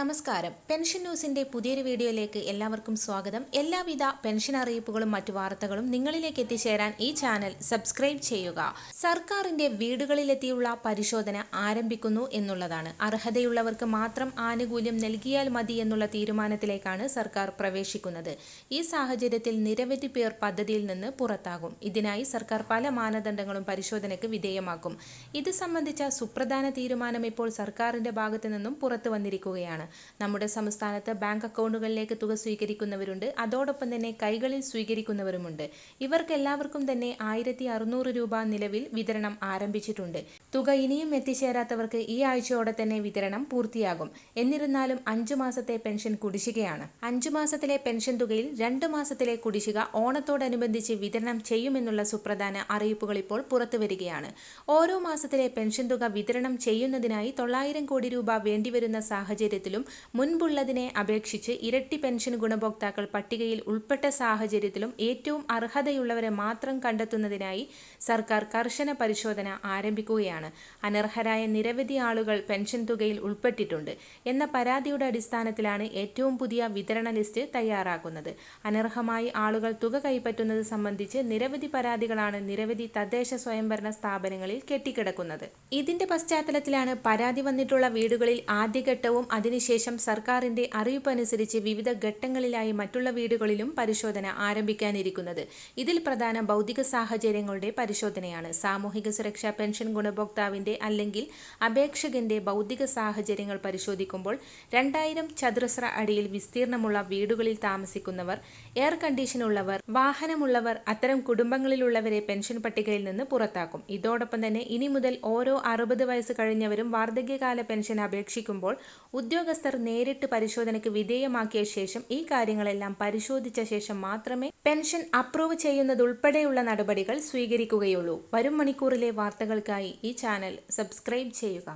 നമസ്കാരം. പെൻഷൻ ന്യൂസിന്റെ പുതിയൊരു വീഡിയോയിലേക്ക് എല്ലാവർക്കും സ്വാഗതം. എല്ലാവിധ പെൻഷൻ അറിയിപ്പുകളും മറ്റു വാർത്തകളും നിങ്ങളിലേക്ക് എത്തിച്ചേരാൻ ഈ ചാനൽ സബ്സ്ക്രൈബ് ചെയ്യുക. സർക്കാരിന്റെ വീടുകളിലെത്തിയുള്ള പരിശോധന ആരംഭിക്കുന്നു എന്നുള്ളതാണ്. അർഹതയുള്ളവർക്ക് മാത്രം ആനുകൂല്യം നൽകിയാൽ മതി എന്നുള്ള തീരുമാനത്തിലേക്കാണ് സർക്കാർ പ്രവേശിക്കുന്നത്. ഈ സാഹചര്യത്തിൽ നിരവധി പേർ പദ്ധതിയിൽ നിന്ന് പുറത്താകും. ഇതിനായി സർക്കാർ പല മാനദണ്ഡങ്ങളും പരിശോധനയ്ക്ക് വിധേയമാക്കും. ഇത് സംബന്ധിച്ച സുപ്രധാന തീരുമാനം ഇപ്പോൾ സർക്കാരിന്റെ ഭാഗത്തു നിന്നും പുറത്തു വന്നിരിക്കുകയാണ്. നമ്മുടെ സംസ്ഥാനത്ത് ബാങ്ക് അക്കൗണ്ടുകളിലേക്ക് തുക സ്വീകരിക്കുന്നവരുണ്ട്. അതോടൊപ്പം തന്നെ കൈകളിൽ സ്വീകരിക്കുന്നവരുമുണ്ട്. ഇവർക്കെല്ലാവർക്കും തന്നെ ആയിരത്തി അറുന്നൂറ് രൂപ നിലവിൽ വിതരണം ആരംഭിച്ചിട്ടുണ്ട്. തുക ഇനിയും എത്തിച്ചേരാത്തവർക്ക് ഈ ആഴ്ചയോടെ തന്നെ വിതരണം പൂർത്തിയാകും. എന്നിരുന്നാലും അഞ്ചു മാസത്തെ പെൻഷൻ കുടിശ്ശികയാണ്. അഞ്ചു മാസത്തിലെ പെൻഷൻ തുകയിൽ രണ്ട് മാസത്തിലെ കുടിശ്ശിക ഓണത്തോടനുബന്ധിച്ച് വിതരണം ചെയ്യുമെന്നുള്ള സുപ്രധാന അറിയിപ്പുകൾ ഇപ്പോൾ പുറത്തുവരികയാണ് ഓരോ മാസത്തിലെ പെൻഷൻ തുക വിതരണം ചെയ്യുന്നതിനായി തൊള്ളായിരം കോടി രൂപ വേണ്ടിവരുന്ന സാഹചര്യത്തിലും മുൻപുള്ളതിനെ അപേക്ഷിച്ച് ഇരട്ടി പെൻഷൻ ഗുണഭോക്താക്കൾ പട്ടികയിൽ ഉൾപ്പെട്ട സാഹചര്യത്തിലും ഏറ്റവും അർഹതയുള്ളവരെ മാത്രം കണ്ടെത്തുന്നതിനായി സർക്കാർ കർശന പരിശോധന ആരംഭിക്കുകയാണ്. അനർഹരായ നിരവധി ആളുകൾ പെൻഷൻ തുകയിൽ ഉൾപ്പെട്ടിട്ടുണ്ട്. എന്ന പരാതിയുടെ അടിസ്ഥാനത്തിലാണ് ഏറ്റവും പുതിയ വിതരണ ലിസ്റ്റ് തയ്യാറാക്കുന്നത്. അനർഹമായി ആളുകൾ തുക കൈപ്പറ്റുന്നത് സംബന്ധിച്ച് നിരവധി പരാതികളാണ് നിരവധി തദ്ദേശ സ്വയംഭരണ സ്ഥാപനങ്ങളിൽ കെട്ടിക്കിടക്കുന്നത്. ഇതിന്റെ പശ്ചാത്തലത്തിലാണ് പരാതി വന്നിട്ടുള്ള വീടുകളിൽ ആദ്യഘട്ടവും അതിനുശേഷം സർക്കാരിന്റെ അറിയിപ്പനുസരിച്ച് വിവിധ ഘട്ടങ്ങളിലായി മറ്റുള്ള വീടുകളിലും പരിശോധന ആരംഭിക്കാനിരിക്കുന്നത്. ഇതിൽ പ്രധാന ഭൗതിക സാഹചര്യങ്ങളുടെ പരിശോധനയാണ്. സാമൂഹിക സുരക്ഷാ പെൻഷൻ ഗുണഭോക്താവിന്റെ അല്ലെങ്കിൽ അപേക്ഷകന്റെ ഭൗതിക സാഹചര്യങ്ങൾ പരിശോധിക്കുമ്പോൾ രണ്ടായിരം ചതുരശ്ര അടിയിൽ വിസ്തീർണമുള്ള വീടുകളിൽ താമസിക്കുന്നവർ എയർ കണ്ടീഷൻ ഉള്ളവർ വാഹനമുള്ളവർ അത്തരം കുടുംബങ്ങളിലുള്ളവരെ പെൻഷൻ പട്ടികയിൽ നിന്ന് പുറത്താക്കും. ഇതോടൊപ്പം തന്നെ ഇനി മുതൽ ഓരോ അറുപത് വയസ്സ് കഴിഞ്ഞവരും വാർദ്ധക്യകാല പെൻഷൻ അപേക്ഷിക്കുമ്പോൾ ഉദ്യോഗസ്ഥർ നേരിട്ട് പരിശോധനയ്ക്ക് വിധേയമാക്കിയ ശേഷം ഈ കാര്യങ്ങളെല്ലാം പരിശോധിച്ച ശേഷം മാത്രമേ പെൻഷൻ അപ്രൂവ് ചെയ്യുന്നതുൾപ്പെടെയുള്ള നടപടികൾ സ്വീകരിക്കുകയുള്ളൂ. വരും മണിക്കൂറിലെ വാർത്തകൾക്കായി ഈ ചാനൽ സബ്സ്ക്രൈബ് ചെയ്യുക.